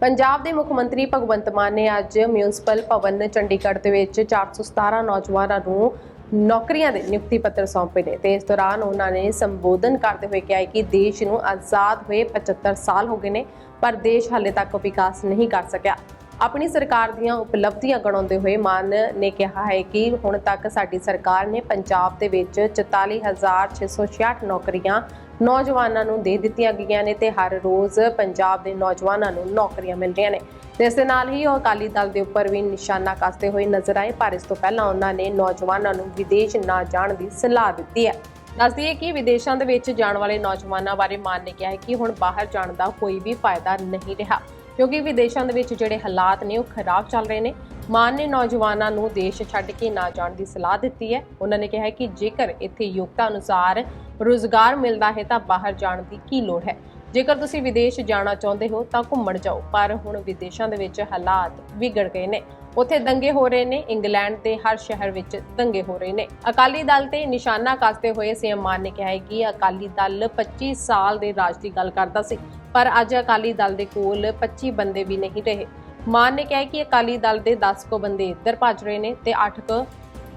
ਪੰਜਾਬ ਦੇ ਮੁੱਖ ਮੰਤਰੀ ਭਗਵੰਤ ਮਾਨ ਨੇ ਅੱਜ ਮਿਊਨਿਸਪਲ ਭਵਨ ਚੰਡੀਗੜ੍ਹ ਦੇ ਵਿੱਚ 417 ਨੌਜਵਾਨਾਂ ਨੂੰ ਨੌਕਰੀਆਂ ਦੇ ਨਿਯੁਕਤੀ ਪੱਤਰ ਸੌਂਪੇ ਨੇ ਤੇ ਇਸ ਦੌਰਾਨ ਉਹਨਾਂ ਨੇ ਸੰਬੋਧਨ ਕਰਦੇ ਹੋਏ ਕਿਹਾ ਕਿ ਦੇਸ਼ ਨੂੰ ਆਜ਼ਾਦ ਹੋਏ 75 ਸਾਲ ਹੋ ਗਏ ਨੇ, ਪਰ ਦੇਸ਼ ਹਾਲੇ ਤੱਕ ਵਿਕਾਸ ਨਹੀਂ ਕਰ ਸਕਿਆ। ਆਪਣੀ ਸਰਕਾਰ ਦੀਆਂ ਉਪਲਬਧੀਆਂ ਗਣਾਉਂਦੇ ਹੋਏ ਮਾਨ ਨੇ ਕਿਹਾ ਹੈ ਕਿ ਹੁਣ ਤੱਕ ਸਾਡੀ ਸਰਕਾਰ ਨੇ ਪੰਜਾਬ ਦੇ ਵਿੱਚ 44666 ਨੌਕਰੀਆਂ ਨੌਜਵਾਨਾਂ ਨੂੰ ਦੇ ਦਿੱਤੀਆਂ ਗਈਆਂ ਨੇ ਤੇ ਹਰ ਰੋਜ਼ ਪੰਜਾਬ ਦੇ ਨੌਜਵਾਨਾਂ ਨੂੰ ਨੌਕਰੀਆਂ ਮਿਲ ਰਹੀਆਂ ਨੇ। ਤੇ ਇਸ ਦੇ ਨਾਲ ਹੀ ਉਹ ਅਕਾਲੀ ਦਲ ਦੇ ਉੱਪਰ ਵੀ ਨਿਸ਼ਾਨਾ ਕੱਸਦੇ ਹੋਏ ਨਜ਼ਰ ਆਏ, ਪਰ ਇਸ ਤੋਂ ਪਹਿਲਾਂ ਉਹਨਾਂ ਨੇ ਨੌਜਵਾਨਾਂ ਨੂੰ ਵਿਦੇਸ਼ ਨਾ ਜਾਣ ਦੀ ਸਲਾਹ ਦਿੱਤੀ ਹੈ। ਦੱਸਦੀ ਹੈ ਕਿ ਵਿਦੇਸ਼ਾਂ ਦੇ ਵਿੱਚ ਜਾਣ ਵਾਲੇ ਨੌਜਵਾਨਾਂ ਬਾਰੇ ਮਾਨ ਨੇ ਕਿਹਾ ਹੈ ਕਿ ਹੁਣ ਬਾਹਰ ਜਾਣ ਦਾ ਕੋਈ ਵੀ ਫਾਇਦਾ ਨਹੀਂ ਰਿਹਾ, ਕਿਉਂਕਿ ਵਿਦੇਸ਼ਾਂ ਦੇ ਵਿੱਚ ਜਿਹੜੇ ਹਾਲਾਤ ਨੇ ਉਹ ਖਰਾਬ ਚੱਲ ਰਹੇ ਨੇ। ਮਾਨ ਨੇ ਨੌਜਵਾਨਾਂ ਨੂੰ ਦੇਸ਼ ਛੱਡ ਕੇ ਨਾ ਜਾਣ ਦੀ ਸਲਾਹ ਦਿੱਤੀ ਹੈ। ਉਹਨਾਂ ਨੇ ਕਿਹਾ ਕਿ ਜੇਕਰ ਇੱਥੇ ਯੋਗਤਾ ਅਨੁਸਾਰ ਰੋਜ਼ਗਾਰ ਮਿਲਦਾ ਹੈ ਤਾਂ ਬਾਹਰ ਜਾਣ ਦੀ ਕੀ ਲੋੜ ਹੈ? ਜੇਕਰ ਤੁਸੀਂ ਵਿਦੇਸ਼ ਜਾਣਾ ਚਾਹੁੰਦੇ ਹੋ ਤਾਂ ਘੁੰਮਣ ਜਾਓ, ਪਰ ਹੁਣ ਵਿਦੇਸ਼ਾਂ ਦੇ ਵਿੱਚ ਹਾਲਾਤ ਵਿਗੜ ਗਏ ਨੇ। ਉੱਥੇ ਦੰਗੇ ਹੋ ਰਹੇ ਨੇ, ਇੰਗਲੈਂਡ ਦੇ ਹਰ ਸ਼ਹਿਰ ਵਿੱਚ ਦੰਗੇ ਹੋ ਰਹੇ ਨੇ। ਅਕਾਲੀ ਦਲ ਤੇ ਨਿਸ਼ਾਨਾ ਕੱਸਦੇ ਹੋਏ ਸੀਐਮ ਮਾਨ ਨੇ ਕਿਹਾ ਹੈ ਕਿ ਅਕਾਲੀ ਦਲ 25 ਸਾਲ ਦੇ ਰਾਜ ਦੀ ਗੱਲ ਕਰਦਾ ਸੀ, ਪਰ ਅੱਜ ਅਕਾਲੀ ਦਲ ਦੇ ਕੋਲ 25 ਬੰਦੇ ਵੀ ਨਹੀਂ ਰਹੇ। ਮਾਨ ਨੇ ਕਿਹਾ ਕਿ ਅਕਾਲੀ ਦਲ ਦੇ 10 ਕੋ ਬੰਦੇ ਇੱਧਰ ਭੱਜ ਰਹੇ ਨੇ ਤੇ 8 ਕੋ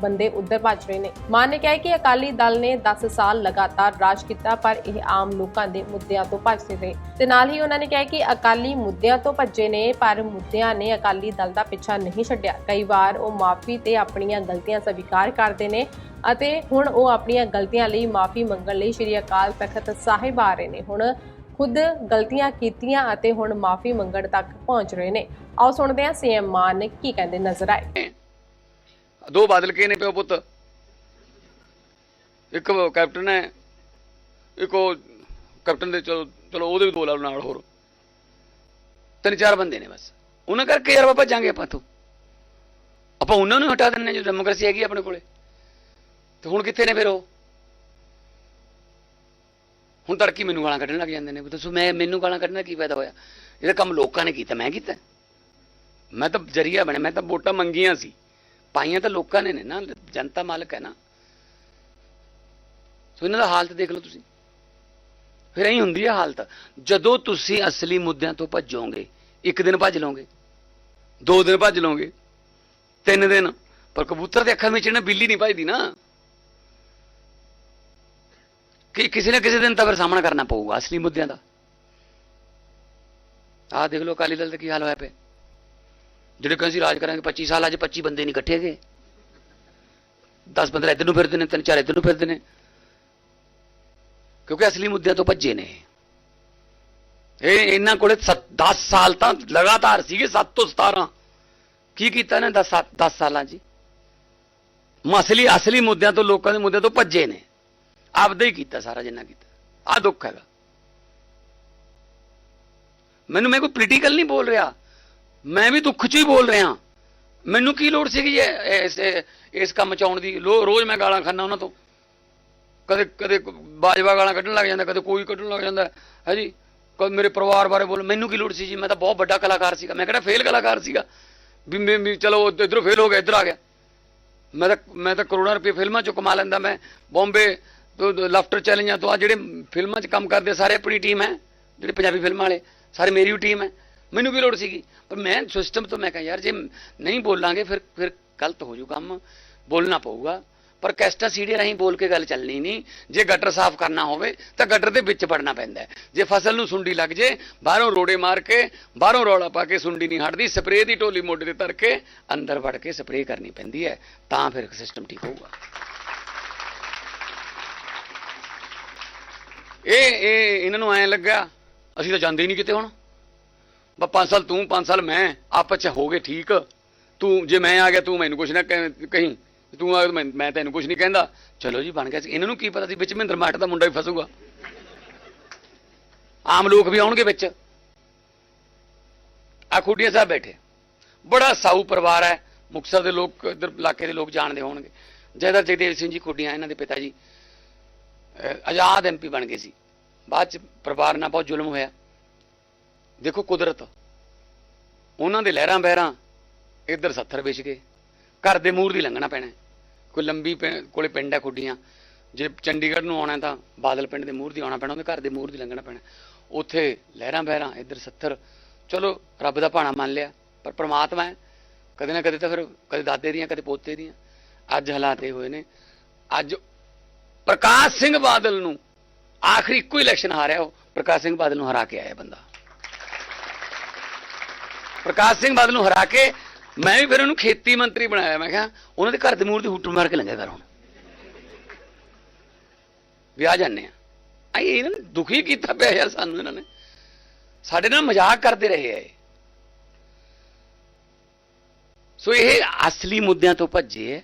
ਬੰਦੇ ਉੱਧਰ ਭੱਜ ਰਹੇ ਨੇ। ਮਾਨ ਨੇ ਕਿਹਾ ਕਿ ਅਕਾਲੀ ਦਲ ਨੇ 10 ਸਾਲ ਲਗਾਤਾਰ ਰਾਜ ਕੀਤਾ, ਪਰ ਇਹ ਆਮ ਲੋਕਾਂ ਦੇ ਮੁੱਦਿਆਂ ਤੋਂ ਭੱਜਦੇ ਰਹੇ। ਤੇ ਨਾਲ ਹੀ ਉਹਨਾਂ ਨੇ ਕਿਹਾ ਕਿ ਅਕਾਲੀ ਮੁੱਦਿਆਂ ਤੋਂ ਭੱਜੇ ਨੇ, ਪਰ ਮੁੱਦਿਆਂ ਨੇ ਅਕਾਲੀ ਦਲ ਦਾ ਪਿੱਛਾ ਨਹੀਂ ਛੱਡਿਆ। ਕਈ ਵਾਰ ਉਹ ਮਾਫੀ ਤੇ ਆਪਣੀਆਂ ਗਲਤੀਆਂ ਸਵੀਕਾਰ ਕਰਦੇ ਨੇ ਅਤੇ ਹੁਣ ਉਹ ਆਪਣੀਆਂ ਗਲਤੀਆਂ ਲਈ ਮਾਫੀ ਮੰਗਣ ਲਈ ਸ਼੍ਰੀ ਅਕਾਲ ਤਖਤ ਸਾਹਿਬ ਆ ਰਹੇ ਨੇ। ਹੁਣ ਖੁਦ ਗਲਤੀਆਂ ਕੀਤੀਆਂ ਅਤੇ ਹੁਣ ਮਾਫੀ ਮੰਗਣ ਤੱਕ ਪਹੁੰਚ ਰਹੇ ਨੇ। ਆਓ ਸੁਣਦੇ ਹਾਂ ਸੀਐਮ ਮਾਨ ਕੀ ਕਹਿੰਦੇ ਨਜ਼ਰ ਆਏ। ਦੋ ਬਾਦਲ ਕੇ ਨੇ ਪਿਓ ਪੁੱਤ? ਇੱਕ ਕੈਪਟਨ ਹੈ, ਇੱਕ ਉਹ ਕੈਪਟਨ ਦੇ ਚਲੋ ਚਲੋ ਉਹਦੇ ਵੀ ਦੋ ਲਾ ਨਾਲ ਹੋਰ। ਤਿੰਨ ਚਾਰ ਬੰਦੇ ਨੇ ਬਸ। ਉਹਨਾਂ ਕਰਕੇ ਯਾਰ ਬਾਬਾ ਜਾਂਗੇ ਆਪਾਂ ਤੋਂ ਆਪਾਂ ਉਹਨਾਂ ਨੂੰ ਹਟਾ ਦਿੰਨੇ ਜੋ ਡੈਮੋਕ੍ਰੇਸੀ ਹੈਗੀ ਆਪਣੇ ਕੋਲੇ। ਤੇ ਹੁਣ ਕਿੱਥੇ ਨੇ ਫਿਰ ਉਹ? ਹੁਣ ਤੜਕੀ ਮੈਨੂੰ ਗਾਲਾਂ ਕੱਢਣ ਲੱਗ ਜਾਂਦੇ ਨੇ, ਵੀ ਦੱਸੋ ਮੈਂ, ਮੈਨੂੰ ਗਾਲਾਂ ਕੱਢਣਾ ਕੀ ਫਾਇਦਾ ਹੋਇਆ? ਇਹਦਾ ਕੰਮ ਲੋਕਾਂ ਨੇ ਕੀਤਾ, ਮੈਂ ਕੀਤਾ। ਮੈਂ ਤਾਂ ਜਰੀਆ ਬਣਿਆ, ਮੈਂ ਤਾਂ ਵੋਟਾਂ ਮੰਗੀਆਂ ਸੀ। ਪਾਈਆਂ ਤਾਂ ਲੋਕਾਂ ਨੇ ਨੇ ਨਾ, ਜਨਤਾ ਮਾਲਕ ਹੈ ਨਾ। ਸੋ ਇਹਨਾਂ ਦਾ ਹਾਲਤ ਦੇਖ ਲਓ ਤੁਸੀਂ। ਫਿਰ ਐਂ ਹੁੰਦੀ ਹੈ ਹਾਲਤ। ਜਦੋਂ ਤੁਸੀਂ ਅਸਲੀ ਮੁੱਦਿਆਂ ਤੋਂ ਭੱਜੋਗੇ, ਇੱਕ ਦਿਨ ਭੱਜ ਲਓਗੇ, ਦੋ ਦਿਨ ਭੱਜ ਲਓਗੇ, ਤਿੰਨ ਦਿਨ। ਪਰ ਕਬੂਤਰ ਦੇ ਅੱਖਾਂ ਵਿੱਚ ਨਾ ਬਿੱਲੀ ਨਹੀਂ ਭੱਜਦੀ ਨਾ। ਕਿ ਕਿਸੇ ਨਾ ਕਿਸੇ ਦਿਨ ਤਾਂ ਫਿਰ ਸਾਹਮਣਾ ਕਰਨਾ ਪਊਗਾ, ਅਸਲੀ ਮੁੱਦਿਆਂ ਦਾ। ਆਹ ਦੇਖ ਲਓ ਅਕਾਲੀ ਦਲ ਦਾ ਕੀ ਹਾਲ ਹੋਇਆ ਪਿਆ। ਜਿਹੜੇ ਕਹਿੰਦੇ ਸੀ ਰਾਜ ਕਰਾਂਗੇ 25 ਸਾਲ ਅੱਜ 25 ਬੰਦੇ ਨਹੀਂ ਇਕੱਠੇ ਗਏ 10 15 ਇੱਧਰ ਨੂੰ ਫਿਰਦੇ ਨੇ, ਤਿੰਨ ਚਾਰ ਇੱਧਰ ਨੂੰ ਫਿਰਦੇ ਨੇ। ਕਿਉਂਕਿ ਅਸਲੀ ਮੁੱਦਿਆਂ ਤੋਂ ਭੱਜੇ ਨੇ। ਇਹ ਇਹਨਾਂ ਕੋਲੇ 10 ਸਾਲ ਤਾਂ ਲਗਾਤਾਰ ਸੀਗੇ 7 ਤੋਂ 17 ਕੀ ਕੀਤਾ ਇਹਨਾਂ 10 10 ਸਾਲਾਂ ਜੀ। ਮਸਲੀ, ਅਸਲੀ ਮੁੱਦਿਆਂ ਤੋਂ, ਲੋਕਾਂ ਦੇ ਮੁੱਦਿਆਂ ਤੋਂ ਭੱਜੇ ਨੇ। ਆਪਦਾ ਹੀ ਕੀਤਾ, ਸਾਰਾ ਜਿੰਨਾ ਕੀਤਾ। ਆ ਦੁੱਖ ਹੈਗਾ। ਮੈਨੂੰ ਮੈਂ ਕੋਈ ਪੋਲੀਟੀਕਲ ਨਹੀਂ ਬੋਲ ਰਿਹਾ। ਮੈਂ ਵੀ ਦੁੱਖ 'ਚ ਹੀ ਬੋਲ ਰਿਹਾ। ਮੈਨੂੰ ਕੀ ਲੋੜ ਸੀਗੀ ਇਸ ਇਸ ਕੰਮ 'ਚ ਦੀ? ਰੋਜ਼ ਮੈਂ ਗਾਲਾਂ ਖਾਨਾ ਉਹਨਾਂ ਤੋਂ। ਕਦੇ ਕਦੇ ਬਾਜਵਾ ਗਾਲਾਂ ਕੱਢਣ ਲੱਗ ਜਾਂਦਾ, ਕਦੇ ਕੋਈ ਕੱਢਣ ਲੱਗ ਜਾਂਦਾ। ਹੈ ਜੀ? ਕਦੇ ਮੇਰੇ ਪਰਿਵਾਰ ਬਾਰੇ ਬੋਲ, ਮੈਨੂੰ ਕੀ ਲੋੜ ਸੀ ਜੀ? ਮੈਂ ਤਾਂ ਬਹੁਤ ਵੱਡਾ ਕਲਾਕਾਰ ਸੀਗਾ। ਮੈਂ ਕਿਹੜਾ ਫੇਲ ਕਲਾਕਾਰ ਸੀਗਾ? ਵੀ ਮੈਂ ਵੀ ਚਲੋ ਇਧਰੋਂ ਫੇਲ ਹੋ ਗਿਆ, ਇੱਧਰ ਆ ਗਿਆ। ਮੈਂ ਤਾਂ ਮੈਂ ਤਾਂ ਕਰੋੜਾਂ ਰੁਪਏ ਫਿਲਮਾਂ 'ਚੋਂ ਕਮਾ ਲੈਂਦਾ, ਮੈਂ ਬੰਬੇ ਲਾਫਟਰ ਚੈਲੰਜਾਂ ਤੋਂ ਆ ਜਿਹੜੇ ਫਿਲਮਾਂ 'ਚ ਕੰਮ ਕਰਦੇ ਸਾਰੇ ਆਪਣੀ ਟੀਮ ਹੈ, ਜਿਹੜੇ ਪੰਜਾਬੀ ਫਿਲਮਾਂ ਵਾਲੇ, ਸਾਰੇ ਮੇਰੀ ਵੀ ਟੀਮ ਹੈ। ਮੈਨੂੰ ਵੀ ਲੋੜ ਸੀਗੀ, ਪਰ ਮੈਂ ਸਿਸਟਮ ਤੋਂ ਮੈਂ ਕਿਹਾ, ਯਾਰ ਜੇ ਨਹੀਂ ਬੋਲਾਂਗੇ, ਫਿਰ ਫਿਰ ਗਲਤ ਹੋ ਜੂ ਕੰਮ, ਬੋਲਣਾ ਪਊਗਾ। ਪਰ ਕੈਸਟਾ ਸੀਡੀ ਰਾਹੀਂ ਬੋਲ ਕੇ ਗੱਲ ਚੱਲਣੀ ਨਹੀਂ। ਜੇ ਗਟਰ ਸਾਫ਼ ਕਰਨਾ ਹੋਵੇ, ਤਾਂ ਗਟਰ ਦੇ ਵਿੱਚ ਪੜਨਾ ਪੈਂਦਾ ਜੇ ਫਸਲ ਨੂੰ ਸੁੰਡੀ ਲੱਗ ਜੇ, ਬਾਹਰੋਂ ਰੋੜੇ ਮਾਰ ਕੇ, ਬਾਹਰੋਂ ਰੌਲਾ ਪਾ ਕੇ ਸੁੰਡੀ ਨਹੀਂ ਹਟਦੀ, ਸਪਰੇਅ ਦੀ ਢੋਲੀ ਮੋਢੇ ਤੇ ਧਰ ਕੇ ਅੰਦਰ ਵੜ ਕੇ ਸਪਰੇਅ ਕਰਨੀ ਪੈਂਦੀ ਹੈ, ਤਾਂ ਫਿਰ ਸਿਸਟਮ ਠੀਕ ਹੋਊਗਾ। ਇਹ ਇਹ, ਇਹਨਾਂ ਨੂੰ ਐਂ ਲੱਗਾ ਅਸੀਂ ਤਾਂ ਜਾਂਦੇ ਹੀ ਨਹੀਂ ਕਿਤੇ ਹੁਣ। ਬਾ 5 ਸਾਲ ਤੂੰ 5 ਸਾਲ ਮੈਂ, ਆਪਸ ਚ ਹੋ ਗਏ ਠੀਕ। ਤੂੰ, ਜੇ ਮੈਂ ਆ ਗਿਆ, ਤੂੰ ਮੈਨੂੰ ਕੁਛ ਨਾ ਕਹਿ- ਕਹੀਂ, ਤੂੰ ਆ ਮੈਂ ਮੈਂ ਤੈਨੂੰ ਕੁਛ ਨਹੀਂ ਕਹਿੰਦਾ। ਚਲੋ ਜੀ, ਬਣ ਗਿਆ ਸੀ। ਇਹਨਾਂ ਨੂੰ ਕੀ ਪਤਾ ਸੀ, ਵਿੱਚ ਮਹਿੰਦਰ ਮਾਟ ਦਾ ਮੁੰਡਾ ਵੀ ਫਸੂਗਾ। ਆਮ ਲੋਕ ਵੀ ਆਉਣਗੇ ਵਿੱਚ। ਆ ਖੁੱਡੀਆਂ ਸਾਹਿਬ ਬੈਠੇ। ਬੜਾ ਸਾਊ ਪਰਿਵਾਰ ਹੈ। ਮੁਕਤਸਰ ਦੇ ਲੋਕ, ਇਧਰ ਇਲਾਕੇ ਦੇ ਲੋਕ ਜਾਣਦੇ ਹੋਣਗੇ। ਜੈਦਰ ਜਗਦੇਵ ਸਿੰਘ ਜੀ ਖੁੱਡੀਆਂ, ਇਹਨਾਂ ਦੇ ਪਿਤਾ ਜੀ। ਆਜ਼ਾਦ ਐਮਪੀ ਬਣ ਗਏ ਸੀ। ਬਾਅਦ ਚ ਪਰਿਵਾਰ ਨਾਲ ਬਹੁਤ ਜ਼ੁਲਮ ਹੋਇਆ। ਦੇਖੋ ਕੁਦਰਤ। ਉਹਨਾਂ ਦੇ ਲਹਿਰਾਂ ਬਹਿਰਾਂ ਇੱਧਰ ਸੱਥਰ ਵਿਛ ਗਏ। ਘਰ ਦੇ ਮੂਰ ਦੀ ਲੰਘਣਾ ਪੈਣਾ ਕੋਈ ਲੰਬੀ ਪਿੰ- ਕੋਲੇ ਪਿੰਡ ਹੈ ਖੁੱਡੀਆਂ। ਜੇ ਚੰਡੀਗੜ੍ਹ ਨੂੰ ਆਉਣਾ ਤਾਂ ਬਾਦਲ ਪਿੰਡ ਦੇ ਮੂਰ ਦੀ ਆਉਣਾ ਪੈਣਾ, ਉਹਦੇ ਘਰ ਦੇ ਮੂਰ ਦੀ ਲੰਘਣਾ ਪੈਣਾ। ਉੱਥੇ ਲਹਿਰਾਂ ਬਹਿਰਾਂ, ਇੱਧਰ ਸੱਥਰ। ਚਲੋ, ਰੱਬ ਦਾ ਭਾਣਾ ਮੰਨ ਲਿਆ, ਪਰ ਪ੍ਰਮਾਤਮਾ ਹੈ। ਕਦੇ ਨਾ ਕਦੇ ਤਾਂ ਫਿਰ, ਕਦੇ ਦਾਦੇ ਦੀਆਂ, ਕਦੇ ਪੋਤੇ ਦੀਆਂ। ਅੱਜ ਹਾਲਾਤ ਇਹ ਹੋਏ ਨੇ। ਅੱਜ ਪ੍ਰਕਾਸ਼ ਸਿੰਘ ਬਾਦਲ ਨੂੰ ਆਖਰੀ ਇੱਕੋ ਇਲੈਕਸ਼ਨ ਹਾਰਿਆ ਉਹ। ਪ੍ਰਕਾਸ਼ ਸਿੰਘ ਬਾਦਲ ਨੂੰ ਹਰਾ ਕੇ ਆਇਆ ਬੰਦਾ। ਪ੍ਰਕਾਸ਼ ਸਿੰਘ ਬਾਦਲ ਨੂੰ ਹਰਾ ਕੇ ਮੈਂ ਵੀ ਫਿਰ ਉਹਨੂੰ ਖੇਤੀ ਮੰਤਰੀ ਬਣਾਇਆ। ਮੈਂ ਕਿਹਾ, ਉਹਨਾਂ ਦੇ ਘਰ ਦੇ ਮੂਹਰ ਦੀ ਹੁੱਟ ਮਾਰ ਕੇ ਲੰਘਿਆ ਕਰ ਹੁਣ। ਵਿਆਹ ਜਾਂਦੇ ਆ। ਆਈ, ਇਹਨਾਂ ਨੇ ਦੁਖੀ ਕੀਤਾ ਪਿਆ ਯਾਰ ਸਾਨੂੰ ਇਹਨਾਂ ਨੇ। ਸਾਡੇ ਨਾਲ ਮਜ਼ਾਕ ਕਰਦੇ ਰਹੇ ਆ ਇਹ। ਸੋ ਇਹ ਅਸਲੀ ਮੁੱਦਿਆਂ ਤੋਂ ਭੱਜੇ ਹੈ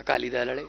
ਅਕਾਲੀ ਦਲ ਵਾਲੇ।